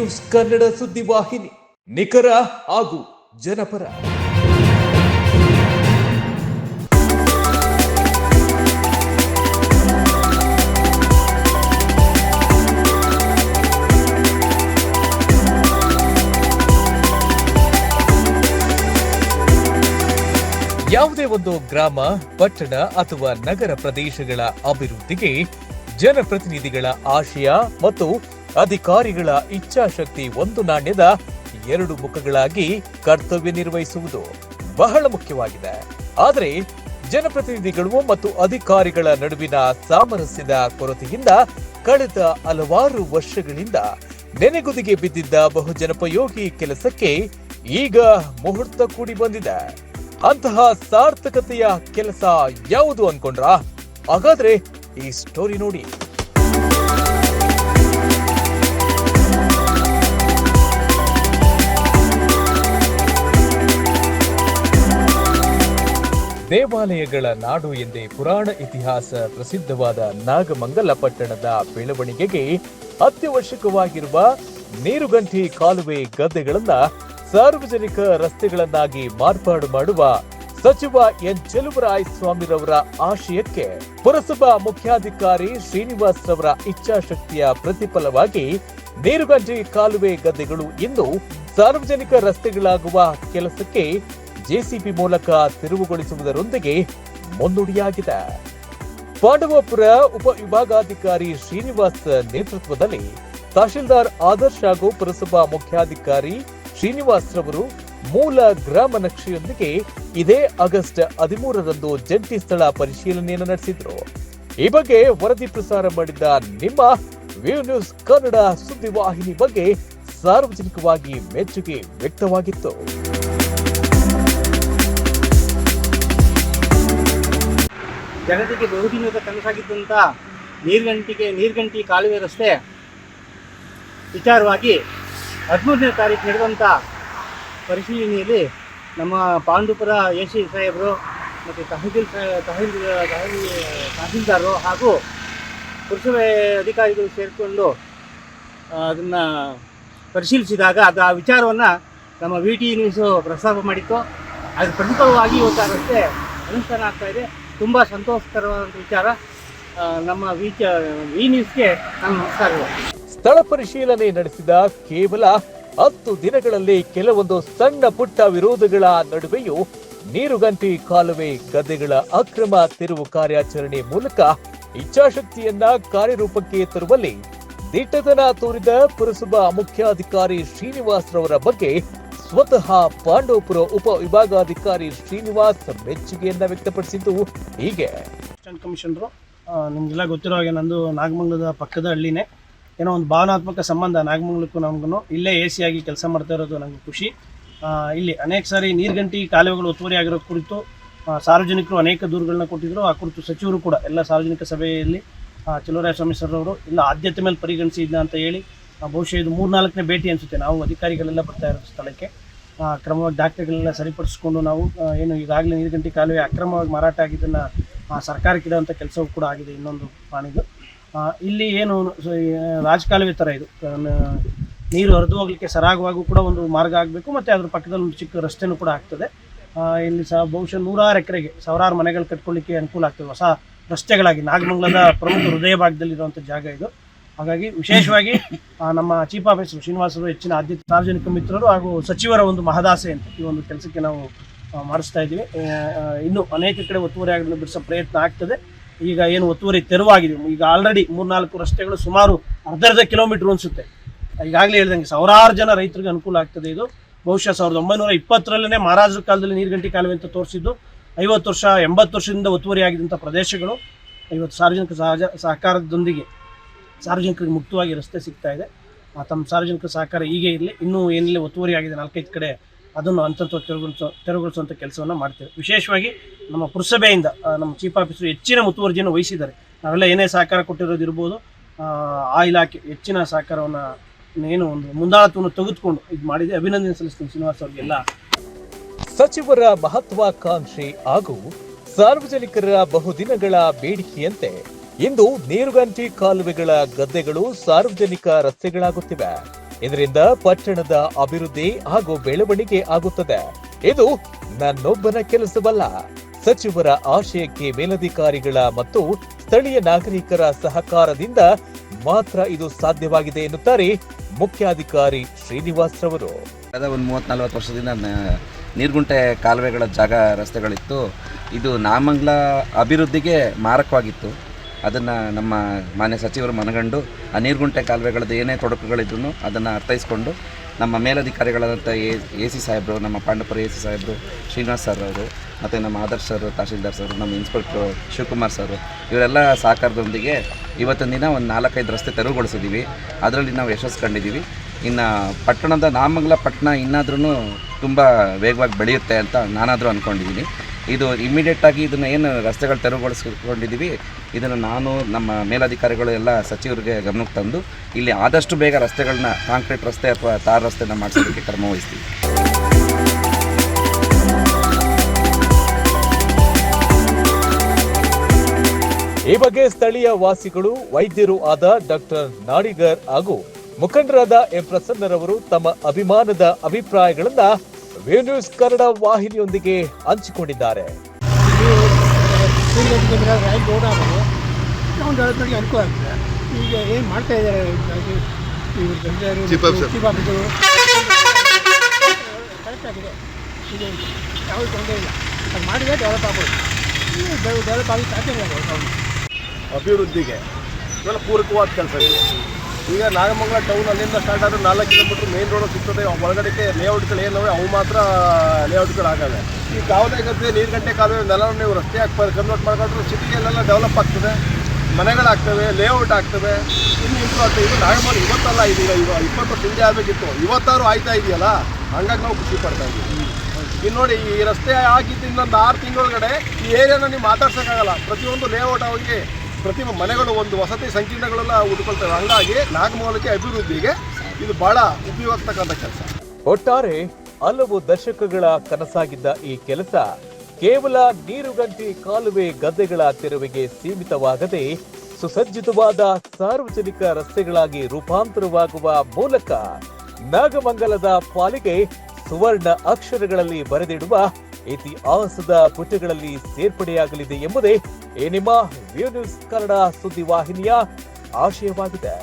News Kannada ಸುದ್ದಿವಾಹಿನಿ ನಿಖರ ಹಾಗೂ ಜನಪರ. ಯಾವುದೇ ಒಂದು ಗ್ರಾಮ, ಪಟ್ಟಣ ಅಥವಾ ನಗರ ಪ್ರದೇಶಗಳ ಅಭಿವೃದ್ಧಿಗೆ ಜನಪ್ರತಿನಿಧಿಗಳ ಆಶಯ ಮತ್ತು ಅಧಿಕಾರಿಗಳ ಇಚ್ಛಾಶಕ್ತಿ ಒಂದು ನಾಣ್ಯದ ಎರಡು ಮುಖಗಳಾಗಿ ಕರ್ತವ್ಯ ನಿರ್ವಹಿಸುವುದು ಬಹಳ ಮುಖ್ಯವಾಗಿದೆ. ಆದರೆ ಜನಪ್ರತಿನಿಧಿಗಳು ಮತ್ತು ಅಧಿಕಾರಿಗಳ ನಡುವಿನ ಸಾಮರಸ್ಯದ ಕೊರತೆಯಿಂದ ಕಳೆದ ಹಲವಾರು ವರ್ಷಗಳಿಂದ ನೆನೆಗುದಿಗೆ ಬಿದ್ದಿದ್ದ ಬಹುಜನಪಯೋಗಿ ಕೆಲಸಕ್ಕೆ ಈಗ ಮುಹೂರ್ತ ಕೂಡಿ ಬಂದಿದೆ. ಅಂತಹ ಸಾರ್ಥಕತೆಯ ಕೆಲಸ ಯಾವುದು ಅನ್ಕೊಂಡ್ರಾ? ಹಾಗಾದ್ರೆ ಈ ಸ್ಟೋರಿ ನೋಡಿ. ದೇವಾಲಯಗಳ ನಾಡು ಎಂದೇ ಪುರಾಣ ಇತಿಹಾಸ ಪ್ರಸಿದ್ಧವಾದ ನಾಗಮಂಗಲ ಪಟ್ಟಣದ ಬೆಳವಣಿಗೆಗೆ ಅತ್ಯವಶ್ಯಕವಾಗಿರುವ ನೀರುಗಂಠಿ ಕಾಲುವೆ ಗದ್ದೆಗಳನ್ನ ಸಾರ್ವಜನಿಕ ರಸ್ತೆಗಳನ್ನಾಗಿ ಮಾರ್ಪಾಡು ಮಾಡುವ ಸಚಿವ ಎನ್ ಚೆಲುವರಾಯ ಸ್ವಾಮಿರವರ ಆಶಯಕ್ಕೆ ಪುರಸಭಾ ಮುಖ್ಯಾಧಿಕಾರಿ ಶ್ರೀನಿವಾಸ್ ರವರ ಇಚ್ಛಾಶಕ್ತಿಯ ಪ್ರತಿಫಲವಾಗಿ ನೀರುಗಂಜಿ ಕಾಲುವೆ ಗದ್ದೆಗಳು ಇಂದು ಸಾರ್ವಜನಿಕ ರಸ್ತೆಗಳಾಗುವ ಕೆಲಸಕ್ಕೆ ಜೆಸಿಬಿ ಮೂಲಕ ತೆರವುಗೊಳಿಸುವುದರೊಂದಿಗೆ ಮುನ್ನುಡಿಯಾಗಿದೆ. ಪಾಂಡವಪುರ ಉಪವಿಭಾಗಾಧಿಕಾರಿ ಶ್ರೀನಿವಾಸ್ ನೇತೃತ್ವದಲ್ಲಿ ತಹಶೀಲ್ದಾರ್ ಆದರ್ಶ ಹಾಗೂ ಪುರಸಭಾ ಮುಖ್ಯಾಧಿಕಾರಿ ಶ್ರೀನಿವಾಸ್ ರವರು ಮೂಲ ಗ್ರಾಮ ನಕ್ಷೆಯೊಂದಿಗೆ ಇದೇ ಆಗಸ್ಟ್ ಹದಿಮೂರರಂದು ಜಂಟಿ ಸ್ಥಳ ಪರಿಶೀಲನೆಯನ್ನು ನಡೆಸಿದ್ರು. ಈ ಬಗ್ಗೆ ವರದಿ ಪ್ರಸಾರ ಮಾಡಿದ ನಿಮ್ಮ ವ್ಯೂ ನ್ಯೂಸ್ ಕನ್ನಡ ಸುದ್ದಿವಾಹಿನಿ ಬಗ್ಗೆ ಸಾರ್ವಜನಿಕವಾಗಿ ಮೆಚ್ಚುಗೆ ವ್ಯಕ್ತವಾಗಿತ್ತು. ಜಗತ್ತಿಗೆ ಬಹುದಿನದ ಕನಸಾಗಿದ್ದಂಥ ನೀರ್ಗಂಟಿಗೆ ನೀರ್ಗಂಟಿ ಕಾಲುವೆ ರಸ್ತೆ ವಿಚಾರವಾಗಿ ಹದಿಮೂರನೇ ತಾರೀಕು ನಡೆದಂಥ ಪರಿಶೀಲನೆಯಲ್ಲಿ ನಮ್ಮ ಪಾಂಡುಪುರ ಎ ಸಿ ಸಾಹೇಬರು ಮತ್ತು ತಹಸೀಲ್ ತಹಸೀಲ್ ತಹಸೀಲ್ ತಹಸೀಲ್ದಾರರು ಹಾಗೂ ಪುರಸಭೆ ಅಧಿಕಾರಿಗಳು ಸೇರಿಕೊಂಡು ಅದನ್ನು ಪರಿಶೀಲಿಸಿದಾಗ ಅದು ಆ ವಿಚಾರವನ್ನು ನಮ್ಮ ವಿ ಟಿ ನ್ಯೂಸು ಪ್ರಸ್ತಾಪ ಮಾಡಿತ್ತು. ಅದು ಪ್ರಮುಖವಾಗಿ ಇವತ್ತು ಆ ರಸ್ತೆ ಅನುಷ್ಠಾನ ಆಗ್ತಾ ಇದೆ. ತುಂಬ ಸಂತೋಷಕರವಾದ ವಿಚಾರ ನಮ್ಮ ವಿ ಈ ವಿ ನ್ಯೂಸ್ಗೆ ಸ್ಥಳ ಪರಿಶೀಲನೆ ನಡೆಸಿದ ಕೇವಲ ಹತ್ತು ದಿನಗಳಲ್ಲಿ ಕೆಲವೊಂದು ಸಣ್ಣ ಪುಟ್ಟ ವಿರೋಧಗಳ ನಡುವೆಯೂ ನೀರುಗಂಟಿ ಕಾಲುವೆ ಗದ್ದೆಗಳ ಅಕ್ರಮ ತೆರವು ಕಾರ್ಯಾಚರಣೆ ಮೂಲಕ ಇಚ್ಛಾಶಕ್ತಿಯನ್ನ ಕಾರ್ಯರೂಪಕ್ಕೆ ತರುವಲ್ಲಿ ದಿಟ್ಟತನ ತೋರಿದ ಪುರಸಭಾ ಮುಖ್ಯಾಧಿಕಾರಿ ಶ್ರೀನಿವಾಸ್ ರವರ ಬಗ್ಗೆ ಸ್ವತಃ ಪಾಂಡವಪುರ ಉಪ ವಿಭಾಗಾಧಿಕಾರಿ ಶ್ರೀನಿವಾಸ್ ಮೆಚ್ಚುಗೆಯನ್ನ ವ್ಯಕ್ತಪಡಿಸಿದ್ದು ಹೀಗೆ. ಕಮಿಷನರು ನಿಮಗೆಲ್ಲ ಗೊತ್ತಿರೋ ಹಾಗೆ ನಂದು ನಾಗಮಂಗಲದ ಪಕ್ಕದ ಹಳ್ಳಿನೇ. ಏನೋ ಒಂದು ಭಾವನಾತ್ಮಕ ಸಂಬಂಧ ನಾಗಮಂಗಲಕ್ಕೂ ನಮಗೂ ಇಲ್ಲೇ ಎ ಸಿ ಆಗಿ ಕೆಲಸ ಮಾಡ್ತಾ ಇರೋದು ನನಗೆ ಖುಷಿ. ಇಲ್ಲಿ ಅನೇಕ ಸಾರಿ ನೀರ್ಗಂಟಿ ಕಾಲುವೆಗಳು ಒತ್ತುವರಿ ಆಗಿರೋ ಕುರಿತು ಸಾರ್ವಜನಿಕರು ಅನೇಕ ದೂರುಗಳನ್ನ ಕೊಟ್ಟಿದ್ರು. ಆ ಕುರಿತು ಸಚಿವರು ಕೂಡ, ಎಲ್ಲ ಸಾರ್ವಜನಿಕ ಸಭೆಯಲ್ಲಿ ಚಲುವರಾಯ ಸ್ವಾಮಿ ಸರ್ ಅವರು ಇಲ್ಲ ಆದ್ಯತೆ ಮೇಲೆ ಪರಿಗಣಿಸಿದ್ದ ಅಂತ ಹೇಳಿ ಬಹುಶಃ ಇದು ಮೂರ್ನಾಲ್ಕನೇ ಭೇಟಿ ಅನಿಸುತ್ತೆ. ನಾವು ಅಧಿಕಾರಿಗಳೆಲ್ಲ ಬರ್ತಾ ಇರೋ ಸ್ಥಳಕ್ಕೆ. ಆ, ಕ್ರಮವಾಗಿ ದಾಖಲೆಗಳೆಲ್ಲ ಸರಿಪಡಿಸ್ಕೊಂಡು ನಾವು ಏನು ಈಗಾಗಲೇ ಗಂಟೆ ಕಾಲುವೆ ಅಕ್ರಮವಾಗಿ ಮಾರಾಟ ಆಗಿದ್ದನ್ನು ಸರ್ಕಾರಕ್ಕೆ ಇಡುವಂಥ ಕೆಲಸವೂ ಕೂಡ ಆಗಿದೆ ಇನ್ನೊಂದು ಪ್ರಾಣಿದು ಇಲ್ಲಿ ಏನು ರಾಜಕಾಲುವೆ ಥರ ಇದು. ನೀರು ಹರಿದು ಹೋಗ್ಲಿಕ್ಕೆ ಸರಾಗವಾಗೂ ಕೂಡ ಒಂದು ಮಾರ್ಗ ಆಗಬೇಕು ಮತ್ತು ಅದ್ರ ಪಕ್ಕದಲ್ಲಿ ಒಂದು ಚಿಕ್ಕ ರಸ್ತೆನೂ ಕೂಡ ಆಗ್ತದೆ. ಇಲ್ಲಿ ಸಹ ಬಹುಶಃ ನೂರಾರು ಎಕರೆಗೆ ಸಾವಿರಾರು ಮನೆಗಳು ಕಟ್ಕೊಳ್ಳಿಕ್ಕೆ ಅನುಕೂಲ ಆಗ್ತದೆ. ಹೊಸ ರಸ್ತೆಗಳಾಗಿ ನಾಗಮಂಗಲದ ಪ್ರಮುಖ ಹೃದಯ ಭಾಗದಲ್ಲಿರುವಂಥ ಜಾಗ ಇದು. ಹಾಗಾಗಿ ವಿಶೇಷವಾಗಿ ನಮ್ಮ ಚೀಫ್ ಆಫೀಸರ್ ಶ್ರೀನಿವಾಸರು, ಹೆಚ್ಚಿನ ಆದ್ಯತೆ ಸಾರ್ವಜನಿಕ ಮಿತ್ರರು ಹಾಗೂ ಸಚಿವರ ಒಂದು ಮಹದಾಸೆ ಅಂತ ಈ ಒಂದು ಕೆಲಸಕ್ಕೆ ನಾವು ಮಾಡಿಸ್ತಾ ಇದ್ದೀವಿ. ಇನ್ನು ಅನೇಕ ಕಡೆ ಒತ್ತುವರಿ ಆಗಲು ಬಿಡಿಸೋ ಪ್ರಯತ್ನ ಆಗ್ತದೆ. ಈಗ ಏನು ಒತ್ತುವರಿ ತೆರವಾಗಿದೆ. ಈಗ ಆಲ್ರೆಡಿ ಮೂರ್ನಾಲ್ಕು ರಸ್ತೆಗಳು ಸುಮಾರು ಅರ್ಧರ್ಧ ಅರ್ಧ ಕಿಲೋಮೀಟರ್ ಅನಿಸುತ್ತೆ ಈಗಾಗಲೇ ಹೇಳ್ದಂಗೆ ಸಾವಿರಾರು ಜನ ರೈತರಿಗೆ ಅನುಕೂಲ ಆಗ್ತದೆ ಇದು. ಬಹುಶಃ ಸಾವಿರದ ಒಂಬೈನೂರ ಇಪ್ಪತ್ತರಲ್ಲೇ ಮಹಾರಾಜರ ಕಾಲದಲ್ಲಿ ನೀರ್ಗಂಟಿ ಕಾಲುವೆ ಅಂತ ತೋರಿಸಿದ್ದು. ಐವತ್ತು ವರ್ಷ, ಎಂಬತ್ತು ವರ್ಷದಿಂದ ಒತ್ತುವರಿ ಆಗಿದ್ದಂಥ ಪ್ರದೇಶಗಳು ಇವತ್ತು ಸಾರ್ವಜನಿಕ ಸಹಜ, ಸಹಕಾರದೊಂದಿಗೆ ಸಾರ್ವಜನಿಕರಿಗೆ ಮುಕ್ತವಾಗಿ ರಸ್ತೆ ಸಿಗ್ತಾ ಇದೆ. ತಮ್ಮ ಸಾರ್ವಜನಿಕ ಸಹಕಾರ ಹೀಗೆ ಇರಲಿ, ಇನ್ನೂ ಏನಿಲ್ಲ, ಒತ್ತುವರಿ ಆಗಿದೆ ನಾಲ್ಕೈದು ಕಡೆ ಅದನ್ನು ಹಂತಂತ ತೆರವುಗೊಳಿಸೋ ತೆರವುಗೊಳಿಸುವಂಥ ಕೆಲಸವನ್ನು ಮಾಡ್ತೇವೆ. ವಿಶೇಷವಾಗಿ ನಮ್ಮ ಪುರಸಭೆಯಿಂದ ನಮ್ಮ ಚೀಫ್ ಆಫೀಸರು ಹೆಚ್ಚಿನ ಮುತುವರ್ಜಿಯನ್ನು ವಹಿಸಿದ್ದಾರೆ. ನಾವೆಲ್ಲ ಏನೇ ಸಹಕಾರ ಕೊಟ್ಟಿರೋದಿರ್ಬೋದು ಆ ಇಲಾಖೆ ಹೆಚ್ಚಿನ ಸಹಕಾರವನ್ನು ಏನು ಒಂದು ಮುಂದಾಳತ್ವವನ್ನು ತೆಗೆದುಕೊಂಡು ಇದು ಮಾಡಿದೆ. ಅಭಿನಂದನೆ ಸಲ್ಲಿಸ್ತೀನಿ ಶ್ರೀನಿವಾಸ್ ಅವರಿಗೆಲ್ಲ. ಸಚಿವರ ಮಹತ್ವಾಕಾಂಕ್ಷೆ ಹಾಗೂ ಸಾರ್ವಜನಿಕರ ಬಹುದಿನಗಳ ಬೇಡಿಕೆಯಂತೆ ಇಂದು ನೀರುಗಂಟಿ ಕಾಲುವೆಗಳ ಗದ್ದೆಗಳು ಸಾರ್ವಜನಿಕ ರಸ್ತೆಗಳಾಗುತ್ತಿವೆ. ಇದರಿಂದ ಪಟ್ಟಣದ ಅಭಿವೃದ್ಧಿ ಹಾಗೂ ಬೆಳವಣಿಗೆ ಆಗುತ್ತದೆ. ಇದು ನನ್ನೊಬ್ಬನ ಕೆಲಸವಲ್ಲ. ಸಚಿವರ ಆಶಯಕ್ಕೆ ಮೇಲಧಿಕಾರಿಗಳ ಮತ್ತು ಸ್ಥಳೀಯ ನಾಗರಿಕರ ಸಹಕಾರದಿಂದ ಮಾತ್ರ ಇದು ಸಾಧ್ಯವಾಗಿದೆ ಎನ್ನುತ್ತಾರೆ ಮುಖ್ಯಾಧಿಕಾರಿ ಶ್ರೀನಿವಾಸ್ ರವರು. ಕಳೆದ ಒಂದು ಮೂವತ್ತ್ ನಲ್ವತ್ತು ವರ್ಷದಿಂದ ನೀರ್ಗುಂಟೆ ಕಾಲುವೆಗಳ ಜಾಗ ರಸ್ತೆಗಳಿತ್ತು. ಇದು ನಾಮಂಗ್ಲ ಅಭಿವೃದ್ಧಿಗೆ ಮಾರಕವಾಗಿತ್ತು. ಅದನ್ನು ನಮ್ಮ ಮಾನ್ಯ ಸಚಿವರು ಮನಗಂಡು, ಆ ನೀರ್ಗುಂಟೆ ಕಾಲುವೆಗಳದ್ದು ಏನೇ ತೊಡಕುಗಳಿದ್ರು ಅದನ್ನು ಅರ್ಥೈಸ್ಕೊಂಡು, ನಮ್ಮ ಮೇಲಧಿಕಾರಿಗಳಾದಂಥ ಎ ಎ ಸಿ ಸಾಹೇಬರು, ನಮ್ಮ ಪಾಂಡಪುರ ಎ ಸಿ ಸಾಹೇಬರು, ಶ್ರೀನಿವಾಸ್ ಸರ್ ಅವರು, ಮತ್ತು ನಮ್ಮ ಆದರ್ಶ್ ಸರ್, ತಹಶೀಲ್ದಾರ್ ಸರ್, ನಮ್ಮ ಇನ್ಸ್ಪೆಕ್ಟ್ರು ಶಿವಕುಮಾರ್ ಸರ್, ಇವರೆಲ್ಲ ಸಹಕಾರದೊಂದಿಗೆ ಇವತ್ತಿನ ದಿನ ಒಂದು ನಾಲ್ಕೈದು ರಸ್ತೆ ತೆರವುಗೊಳಿಸಿದ್ದೀವಿ ಅದರಲ್ಲಿ ನಾವು ಯಶಸ್ಸು ಕಂಡಿದ್ದೀವಿ ಇನ್ನು ಪಟ್ಟಣದ ನಾಮಂಗಲ ಪಟ್ಟಣ ಇನ್ನಾದ್ರೂ ತುಂಬ ವೇಗವಾಗಿ ಬೆಳೆಯುತ್ತೆ ಅಂತ ನಾನಾದರೂ ಅಂದ್ಕೊಂಡಿದ್ದೀನಿ ಇದು ಇಮ್ಮಿಡಿಯೇಟಾಗಿ ಇದನ್ನು ಏನು ರಸ್ತೆಗಳು ತೆರವುಗೊಳಿಸ್ಕೊಂಡಿದ್ದೀವಿ ಇದನ್ನು ನಾನು, ನಮ್ಮ ಮೇಲಧಿಕಾರಿಗಳು ಎಲ್ಲ ಸಚಿವರಿಗೆ ಗಮನಕ್ಕೆ ತಂದು, ಇಲ್ಲಿ ಆದಷ್ಟು ಬೇಗ ರಸ್ತೆಗಳನ್ನ ಕಾಂಕ್ರೀಟ್ ರಸ್ತೆ ಅಥವಾ ತಾರ್ ರಸ್ತೆನ ಮಾಡಿಸೋದಕ್ಕೆ ಕ್ರಮ ವಹಿಸ್ತೀವಿ. ಈ ಬಗ್ಗೆ ಸ್ಥಳೀಯ ವಾಸಿಗಳು, ವೈದ್ಯರು ಆದ ಡಾಕ್ಟರ್ ನಾಡಿಗರ್ ಹಾಗೂ ಮುಖಂಡರಾದ ಎಂ ಪ್ರಸನ್ನರವರು ತಮ್ಮ ಅಭಿಮಾನದ ಅಭಿಪ್ರಾಯಗಳನ್ನ ವಿ ಕನ್ನಡ ವಾಹಿನಿಯೊಂದಿಗೆ ಹಂಚಿಕೊಂಡಿದ್ದಾರೆ. ಅನುಕೂಲ ಈಗ ಏನು ಮಾಡ್ತಾ ಇದ್ದಾರೆ ಯಾವುದೇ ತೊಂದರೆ ಇಲ್ಲ ಮಾಡಿದರೆ ಡೆವಲಪ್ ಆಗ್ಬೋದು ಡೆವಲಪ್ ಅಭಿವೃದ್ಧಿಗೆ ಪೂರಕವಾದ ಕೆಲಸ ಇದೆ ಈಗ ನಾಗಮಂಗಲ ಟೌನ್ ಅಲ್ಲಿಂದ ಸ್ಟಾರ್ಟ್ ಆದ್ರೆ ನಾಲ್ಕು ಕಿಲೋಮೀಟ್ರ್ ಮೇನ್ ರೋಡ್ ಸಿಗ್ತದೆ. ಒಳಗಡೆಗೆ ಲೇಔಟ್ಗಳು ಏನವೆ ಅವು ಮಾತ್ರ ಲೇಔಟ್ಗಳು ಆಗಲ್ಲ ಈ ಕಾವಲೆ ಗದ್ದೆ, ನೀರು ಗಂಟೆ ಕಾಲುವೆ ನೆಲ ನೀವು ರಸ್ತೆ ಹಾಕಿ ಕನ್ವರ್ಟ್ ಮಾಡ್ಕೊಂಡ್ರೆ ಸಿಟಿಯಲ್ಲೆಲ್ಲ ಡೆವಲಪ್ ಆಗ್ತದೆ. ಮನೆಗಳಾಗ್ತವೆ ಲೇಔಟ್ ಆಗ್ತವೆ. ಇನ್ನು ಇಂಪ್ರೂವ್ ಆಗ್ತದೆ ಇದು ನಾಗಮಂಗಲ ಇವತ್ತಲ್ಲ ಇದು ಈಗ ಇವ ಇಪ್ಪತ್ತು ವರ್ಷ ಹಿಂದೆ ಆಗಬೇಕಿತ್ತು. ಇವತ್ತಾರು ಆಯ್ತಾ ಇದೆಯಲ್ಲ? ಹಂಗಾಗಿ ನಾವು ಖುಷಿ ಪಡ್ತಾ ಇದ್ದೀವಿ ಇನ್ನು ನೋಡಿ, ಈ ರಸ್ತೆ ಆಗಿದ್ದು ಇನ್ನೊಂದು ಆರು ತಿಂಗಳೊಳಗಡೆ ಈ ಏರಿಯಾನ ನೀವು ಮಾತಾಡ್ಸೋಕ್ಕಾಗಲ್ಲ. ಪ್ರತಿಯೊಂದು ಲೇಔಟ್ ಅವರಿಗೆ ಪ್ರತಿ ಮನೆಗಳು ಒಂದು ವಸತಿ ಸಂಕೀರ್ಣಗಳೆಲ್ಲ ಉಟ್ಕೊಳ್ತವೆ. ಹಂಗಾಗಿ ನಾಗಮೌಲಕ್ಕೆ ಅಭಿವೃದ್ಧಿಗೆ ಇದು ಬಹಳ ಉಪಯೋಗ ಆಗ್ತಕ್ಕಂಥ ಕೆಲಸ. ಒಟ್ಟಾರೆ ಹಲವು ದಶಕಗಳ ಕನಸಾಗಿದ್ದ ಈ ಕೆಲಸ ಕೇವಲ ನೀರುಗಂಟಿ ಕಾಲುವೆ ಗದ್ದೆಗಳ ತೆರವಿಗೆ ಸೀಮಿತವಾಗದೆ ಸುಸಜ್ಜಿತವಾದ ಸಾರ್ವಜನಿಕ ರಸ್ತೆಗಳಾಗಿ ರೂಪಾಂತರವಾಗುವ ಮೂಲಕ ನಾಗಮಂಗಲದ ಪಾಲಿಗೆ ಸುವರ್ಣ ಅಕ್ಷರಗಳಲ್ಲಿ ಬರೆದಿಡುವ ಇತಿಹಾಸದ ಪುಟಗಳಲ್ಲಿ ಸೇರ್ಪಡೆಯಾಗಲಿದೆ ಎಂಬುದೇ ಈ ನಿಮ್ಮ ನ್ಯೂಸ್ ಕನ್ನಡ ಸುದ್ದಿವಾಹಿನಿಯ ಆಶಯವಾಗಿದೆ.